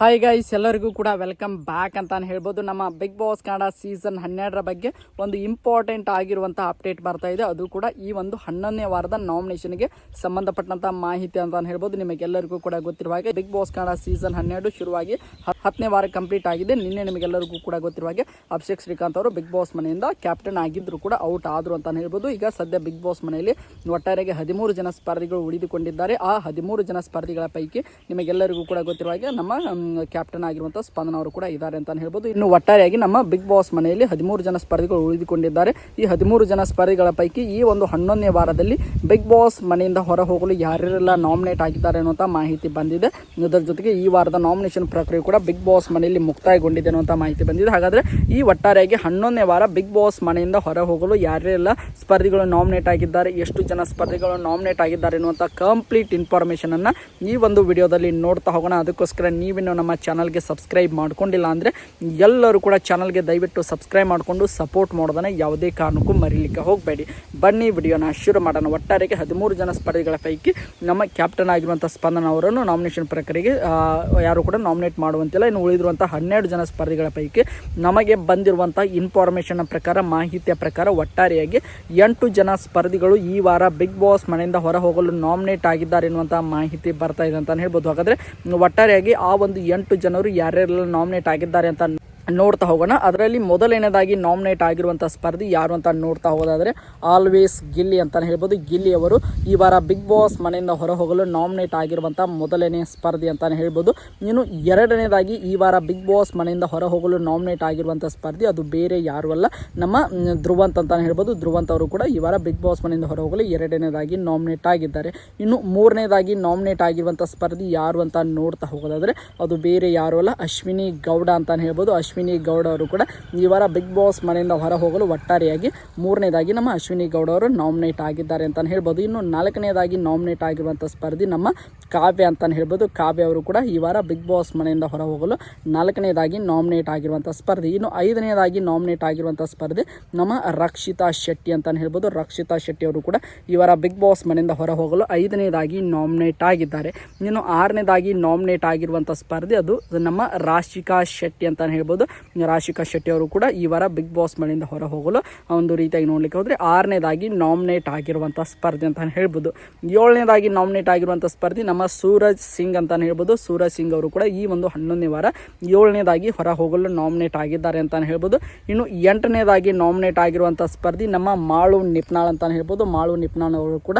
Hi guys ಎಲ್ಲರಿಗೂ ಕೂಡ welcome back ಅಂತಾನೆ ಹೇಳ್ಬೋದು. ನಮ್ಮ ಬಿಗ್ ಬಾಸ್ ಕನ್ನಡ ಸೀಸನ್ ಹನ್ನೆರಡರ ಬಗ್ಗೆ ಒಂದು ಇಂಪಾರ್ಟೆಂಟ್ ಆಗಿರುವಂಥ ಅಪ್ಡೇಟ್ ಬರ್ತಾ ಇದೆ. ಅದು ಕೂಡ ಈ ಒಂದು ಹನ್ನೊಂದನೇ ವಾರದ ನಾಮಿನೇಷನ್ಗೆ ಸಂಬಂಧಪಟ್ಟಂಥ ಮಾಹಿತಿ ಅಂತ ಹೇಳ್ಬೋದು. ನಿಮಗೆಲ್ಲರಿಗೂ ಕೂಡ ಗೊತ್ತಿರುವ ಹಾಗೆ ಬಿಗ್ ಬಾಸ್ ಕನ್ನಡ ಸೀಸನ್ ಹನ್ನೆರಡು ಶುರುವಾಗಿ ಹತ್ತನೇ ವಾರ ಕಂಪ್ಲೀಟ್ ಆಗಿದೆ. ನಿನ್ನೆ ನಿಮಗೆಲ್ಲರಿಗೂ ಕೂಡ ಗೊತ್ತಿರುವ ಹಾಗೆ ಅಭಿಷೇಕ್ ಶ್ರೀಕಾಂತ್ ಅವರು ಬಿಗ್ ಬಾಸ್ ಮನೆಯಿಂದ ಕ್ಯಾಪ್ಟನ್ ಆಗಿದ್ದರೂ ಕೂಡ ಔಟ್ ಆದರು ಅಂತ ಹೇಳ್ಬೋದು. ಈಗ ಸದ್ಯ ಬಿಗ್ ಬಾಸ್ ಮನೆಯಲ್ಲಿ ಒಟ್ಟಾರೆಗೆ ಹದಿಮೂರು ಜನ ಸ್ಪರ್ಧಿಗಳು ಉಳಿದುಕೊಂಡಿದ್ದಾರೆ. ಆ ಹದಿಮೂರು ಜನ ಸ್ಪರ್ಧಿಗಳ ಪೈಕಿ ನಿಮಗೆಲ್ಲರಿಗೂ ಕೂಡ ಗೊತ್ತಿರುವ ಹಾಗೆ ನಮ್ಮ ಕ್ಯಾಪ್ಟನ್ ಆಗಿರುವಂಥ ಸ್ಪಂದನ ಅವರು ಕೂಡ ಇದ್ದಾರೆ ಅಂತ ಹೇಳ್ಬೋದು. ಇನ್ನು ಒಟ್ಟಾರೆಯಾಗಿ ನಮ್ಮ ಬಿಗ್ ಬಾಸ್ ಮನೆಯಲ್ಲಿ ಹದಿಮೂರು ಜನ ಸ್ಪರ್ಧಿಗಳು ಉಳಿದುಕೊಂಡಿದ್ದಾರೆ. ಈ ಹದಿಮೂರು ಜನ ಸ್ಪರ್ಧಿಗಳ ಪೈಕಿ ಈ ಒಂದು ಹನ್ನೊಂದನೇ ವಾರದಲ್ಲಿ ಬಿಗ್ ಬಾಸ್ ಮನೆಯಿಂದ ಹೊರ ಹೋಗಲು ಯಾರ್ಯಾರೆಲ್ಲ ನಾಮಿನೇಟ್ ಆಗಿದ್ದಾರೆ ಅನ್ನುವಂಥ ಮಾಹಿತಿ ಬಂದಿದೆ. ಇದರ ಜೊತೆಗೆ ಈ ವಾರದ ನಾಮಿನೇಷನ್ ಪ್ರಕ್ರಿಯೆ ಕೂಡ ಬಿಗ್ ಬಾಸ್ ಮನೆಯಲ್ಲಿ ಮುಕ್ತಾಯಗೊಂಡಿದೆ ಅನ್ನುವಂಥ ಮಾಹಿತಿ ಬಂದಿದೆ. ಹಾಗಾದರೆ ಈ ಒಟ್ಟಾರೆಯಾಗಿ ಹನ್ನೊಂದನೇ ವಾರ ಬಿಗ್ ಬಾಸ್ ಮನೆಯಿಂದ ಹೊರ ಹೋಗಲು ಯಾರ್ಯಾರೆಲ್ಲ ಸ್ಪರ್ಧಿಗಳು ನಾಮಿನೇಟ್ ಆಗಿದ್ದಾರೆ, ಎಷ್ಟು ಜನ ಸ್ಪರ್ಧಿಗಳು ನಾಮಿನೇಟ್ ಆಗಿದ್ದಾರೆ ಅನ್ನುವಂಥ ಕಂಪ್ಲೀಟ್ ಇನ್ಫಾರ್ಮೇಷನ್ ಅನ್ನ ಈ ಒಂದು ವಿಡಿಯೋದಲ್ಲಿ ನೋಡ್ತಾ ಹೋಗೋಣ. ಅದಕ್ಕೋಸ್ಕರ ನೀವಿನ್ನು ನಮ್ಮ ಚಾನಲ್ಗೆ ಸಬ್ಸ್ಕ್ರೈಬ್ ಮಾಡ್ಕೊಂಡಿಲ್ಲ ಅಂದರೆ ಎಲ್ಲರೂ ಕೂಡ ಚಾನಲ್ಗೆ ದಯವಿಟ್ಟು ಸಬ್ಸ್ಕ್ರೈಬ್ ಮಾಡಿಕೊಂಡು ಸಪೋರ್ಟ್ ಮಾಡೋದನ್ನ ಯಾವುದೇ ಕಾರಣಕ್ಕೂ ಮರೀಲಿಕ್ಕೆ ಹೋಗಬೇಡಿ. ಬನ್ನಿ, ವಿಡಿಯೋನ ಶುರು ಮಾಡೋಣ. ಒಟ್ಟಾರೆಗೆ ಹದಿಮೂರು ಜನ ಸ್ಪರ್ಧಿಗಳ ಪೈಕಿ ನಮ್ಮ ಕ್ಯಾಪ್ಟನ್ ಆಗಿರುವಂಥ ಸ್ಪಂದನ ಅವರನ್ನು ನಾಮಿನೇಷನ್ ಪ್ರಕ್ರಿಯೆಗೆ ಯಾರು ಕೂಡ ನಾಮಿನೇಟ್ ಮಾಡುವಂತಿಲ್ಲ. ಇನ್ನು ಉಳಿದಿರುವಂಥ ಹನ್ನೆರಡು ಜನ ಸ್ಪರ್ಧಿಗಳ ಪೈಕಿ ನಮಗೆ ಬಂದಿರುವಂಥ ಇನ್ಫಾರ್ಮೇಷನ್ ಪ್ರಕಾರ, ಮಾಹಿತಿಯ ಪ್ರಕಾರ ಒಟ್ಟಾರೆಯಾಗಿ ಎಂಟು ಜನ ಸ್ಪರ್ಧಿಗಳು ಈ ವಾರ ಬಿಗ್ ಬಾಸ್ ಮನೆಯಿಂದ ಹೊರ ಹೋಗಲು ನಾಮಿನೇಟ್ ಆಗಿದ್ದಾರೆ ಎನ್ನುವಂಥ ಮಾಹಿತಿ ಬರ್ತಾ ಇದೆ ಅಂತ ಹೇಳ್ಬೋದು. ಹಾಗಾದರೆ ಒಟ್ಟಾರೆಯಾಗಿ ಆ ಒಂದು ಎಂಟು ಜನರು ಯಾರ್ಯಾರೆಲ್ಲ ನಾಮಿನೇಟ್ ಆಗಿದ್ದಾರೆ ಅಂತ ನೋಡ್ತಾ ಹೋಗೋಣ. ಅದರಲ್ಲಿ ಮೊದಲನೇದಾಗಿ ನಾಮಿನೇಟ್ ಆಗಿರುವಂಥ ಸ್ಪರ್ಧಿ ಯಾರು ಅಂತ ನೋಡ್ತಾ ಹೋಗೋದಾದರೆ ಆಲ್ವೇಸ್ ಗಿಲ್ಲಿ ಅಂತಲೇ ಹೇಳ್ಬೋದು. ಗಿಲ್ಲಿ ಅವರು ಈ ವಾರ ಬಿಗ್ ಬಾಸ್ ಮನೆಯಿಂದ ಹೊರ ಹೋಗಲು ನಾಮಿನೇಟ್ ಆಗಿರುವಂಥ ಮೊದಲನೇ ಸ್ಪರ್ಧಿ ಅಂತಲೇ ಹೇಳ್ಬೋದು. ಇನ್ನು ಎರಡನೇದಾಗಿ ಈ ವಾರ ಬಿಗ್ ಬಾಸ್ ಮನೆಯಿಂದ ಹೊರ ಹೋಗಲು ನಾಮಿನೇಟ್ ಆಗಿರುವಂಥ ಸ್ಪರ್ಧಿ ಅದು ಬೇರೆ ಯಾರು ಅಲ್ಲ, ನಮ್ಮ ಧ್ರುವಂತ್ ಅಂತಲೇ ಹೇಳ್ಬೋದು. ಧ್ರುವಂತ್ ಅವರು ಕೂಡ ಈ ವಾರ ಬಿಗ್ ಬಾಸ್ ಮನೆಯಿಂದ ಹೊರ ಹೋಗಲು ಎರಡನೇದಾಗಿ ನಾಮಿನೇಟ್ ಆಗಿದ್ದಾರೆ. ಇನ್ನು ಮೂರನೇದಾಗಿ ನಾಮಿನೇಟ್ ಆಗಿರುವಂಥ ಸ್ಪರ್ಧಿ ಯಾರು ಅಂತ ನೋಡ್ತಾ ಹೋಗೋದಾದರೆ ಅದು ಬೇರೆ ಯಾರು ಅಲ್ಲ, ಅಶ್ವಿನಿ ಗೌಡ ಅಂತಲೇ ಹೇಳ್ಬೋದು. ಅಶ್ವಿನಿ ಗೌಡ ಅವರು ಕೂಡ ಈ ವಾರ ಬಿಗ್ ಬಾಸ್ ಮನೆಯಿಂದ ಹೊರ ಹೋಗಲು ಒಟ್ಟಾರೆಯಾಗಿ ಮೂರನೇದಾಗಿ ನಮ್ಮ ಅಶ್ವಿನಿ ಗೌಡ ಅವರು ನಾಮಿನೇಟ್ ಆಗಿದ್ದಾರೆ ಅಂತಲೇ ಹೇಳ್ಬೋದು. ಇನ್ನು ನಾಲ್ಕನೇದಾಗಿ ನಾಮಿನೇಟ್ ಆಗಿರುವಂಥ ಸ್ಪರ್ಧಿ ನಮ್ಮ ಕಾವ್ಯ ಅಂತಲೇ ಹೇಳ್ಬೋದು. ಕಾವ್ಯ ಅವರು ಕೂಡ ಈ ವಾರ ಬಿಗ್ ಬಾಸ್ ಮನೆಯಿಂದ ಹೊರ ಹೋಗಲು ನಾಲ್ಕನೇದಾಗಿ ನಾಮಿನೇಟ್ ಆಗಿರುವಂಥ ಸ್ಪರ್ಧಿ. ಇನ್ನು ಐದನೇದಾಗಿ ನಾಮಿನೇಟ್ ಆಗಿರುವಂಥ ಸ್ಪರ್ಧೆ ನಮ್ಮ ರಕ್ಷಿತಾ ಶೆಟ್ಟಿ ಅಂತಲೇ ಹೇಳ್ಬೋದು. ರಕ್ಷಿತಾ ಶೆಟ್ಟಿ ಅವರು ಕೂಡ ಈ ವಾರ ಬಿಗ್ ಬಾಸ್ ಮನೆಯಿಂದ ಹೊರ ಹೋಗಲು ಐದನೇದಾಗಿ ನಾಮಿನೇಟ್ ಆಗಿದ್ದಾರೆ. ಇನ್ನು ಆರನೇದಾಗಿ ನಾಮಿನೇಟ್ ಆಗಿರುವಂಥ ಸ್ಪರ್ಧೆ ಅದು ನಮ್ಮ ರಾಶಿಕಾ ಶೆಟ್ಟಿ ಅಂತಲೇ ಹೇಳ್ಬೋದು. ರಾಶಿಕಾ ಶೆಟ್ಟಿ ಅವರು ಕೂಡ ಈ ವಾರ ಬಿಗ್ ಬಾಸ್ ಮನೆಯಿಂದ ಹೊರ ಹೋಗಲು ಒಂದು ರೀತಿಯಾಗಿ ನೋಡ್ಲಿಕ್ಕೆ ಹೋದರೆ ಆರನೇದಾಗಿ ನಾಮಿನೇಟ್ ಆಗಿರುವಂಥ ಸ್ಪರ್ಧೆ ಅಂತ ಹೇಳ್ಬೋದು. ಏಳನೇದಾಗಿ ನಾಮಿನೇಟ್ ಆಗಿರುವಂಥ ಸ್ಪರ್ಧಿ ನಮ್ಮ ಸೂರಜ್ ಸಿಂಗ್ ಅಂತಲೇ ಹೇಳ್ಬೋದು. ಸೂರಜ್ ಸಿಂಗ್ ಅವರು ಕೂಡ ಈ ಒಂದು ಹನ್ನೊಂದನೇ ವಾರ ಏಳನೇದಾಗಿ ಹೊರ ಹೋಗಲು ನಾಮಿನೇಟ್ ಆಗಿದ್ದಾರೆ ಅಂತಲೇ ಹೇಳ್ಬೋದು. ಇನ್ನು ಎಂಟನೇದಾಗಿ ನಾಮಿನೇಟ್ ಆಗಿರುವಂಥ ಸ್ಪರ್ಧಿ ನಮ್ಮ ಮಾಳು ನಿಪ್ನಾಳ್ ಅಂತಲೇ ಹೇಳ್ಬೋದು. ಮಾಳು ನಿಪ್ನಾಳ್ ಅವರು ಕೂಡ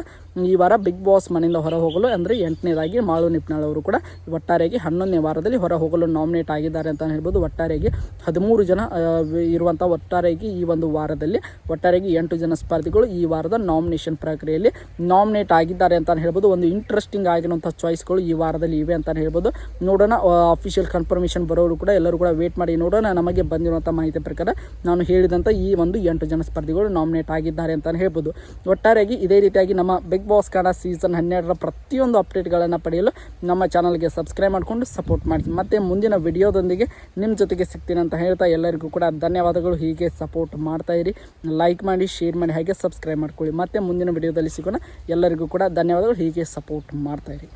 ಈ ವಾರ ಬಿಗ್ ಬಾಸ್ ಮನೆಯಿಂದ ಹೊರ ಹೋಗಲು ಅಂದರೆ ಎಂಟನೇದಾಗಿ ಮಾಳು ನಿಪ್ನಾಳ್ ಅವರು ಕೂಡ ಒಟ್ಟಾರೆಯಾಗಿ ಹನ್ನೊಂದನೇ ವಾರದಲ್ಲಿ ಹೊರ ಹೋಗಲು ನಾಮಿನೇಟ್ ಆಗಿದ್ದಾರೆ ಅಂತಲೇ ಹೇಳ್ಬೋದು. ಒಟ್ಟಾರೆಯಾಗಿ ಹದಿಮೂರು ಜನ ಇರುವಂಥ ಒಟ್ಟಾರೆಯಾಗಿ ಈ ಒಂದು ವಾರದಲ್ಲಿ, ಒಟ್ಟಾರೆಯಾಗಿ ಎಂಟು ಜನ ಸ್ಪರ್ಧಿಗಳು ಈ ವಾರದ ನಾಮಿನೇಷನ್ ಪ್ರಕ್ರಿಯೆಯಲ್ಲಿ ನಾಮಿನೇಟ್ ಆಗಿದ್ದಾರೆ ಅಂತ ಹೇಳ್ಬೋದು. ಒಂದು ಇಂಟ್ರೆಸ್ಟಿಂಗ್ ಆಗಿರುವಂಥ ಚಾಯ್ಸ್ಗಳು ಈ ವಾರದಲ್ಲಿ ಇವೆ ಅಂತ ಹೇಳ್ಬೋದು. ನೋಡೋಣ ಅಫಿಷಿಯಲ್ ಕನ್ಫರ್ಮೇಷನ್ ಬರೋರು ಕೂಡ ಎಲ್ಲರೂ ಕೂಡ ವೇಟ್ ಮಾಡಿ ನೋಡೋಣ. ನಮಗೆ ಬಂದಿರುವಂಥ ಮಾಹಿತಿ ಪ್ರಕಾರ ನಾನು ಹೇಳಿದಂಥ ಈ ಒಂದು ಎಂಟು ಜನ ಸ್ಪರ್ಧಿಗಳು ನಾಮಿನೇಟ್ ಆಗಿದ್ದಾರೆ ಅಂತ ಹೇಳ್ಬೋದು. ಒಟ್ಟಾರೆಯಾಗಿ ಇದೇ ರೀತಿಯಾಗಿ ನಮ್ಮ ಬಿಗ್ ಬಾಸ್ ಕನ್ನಡ ಸೀಸನ್ ಹನ್ನೆರಡರ ಪ್ರತಿಯೊಂದು ಅಪ್ಡೇಟ್ಗಳನ್ನು ಪಡೆಯಲು ನಮ್ಮ ಚಾನಲ್ಗೆ ಸಬ್ಸ್ಕ್ರೈಬ್ ಮಾಡಿಕೊಂಡು ಸಪೋರ್ಟ್ ಮಾಡಿ. ಮತ್ತು ಮುಂದಿನ ವಿಡಿಯೋದೊಂದಿಗೆ ನಿಮ್ಮ ಜೊತೆಗೆ ಸಿಗ್ತೀನಿ. ಅಂತ ಹೇಳ್ತಾ ಎಲ್ಲರಿಗೂ ಕೂಡ ಧನ್ಯವಾದಗಳು. ಹೀಗೆ ಸಪೋರ್ಟ್ ಮಾಡ್ತಾ ಇರಿ. ಲೈಕ್ ಮಾಡಿ ಶೇರ್ ಮಾಡಿ, ಹಾಗೆ ಸಬ್ಸ್ಕ್ರೈಬ್ ಮಾಡ್ಕೊಳ್ಳಿ. ಮತ್ತೆ ಮುಂದಿನ ವಿಡಿಯೋದಲ್ಲಿ ಸಿಗೋಣ. ಎಲ್ಲರಿಗೂ ಕೂಡ ಧನ್ಯವಾದಗಳು. ಹೀಗೆ ಸಪೋರ್ಟ್ ಮಾಡ್ತಾ ಇರಿ.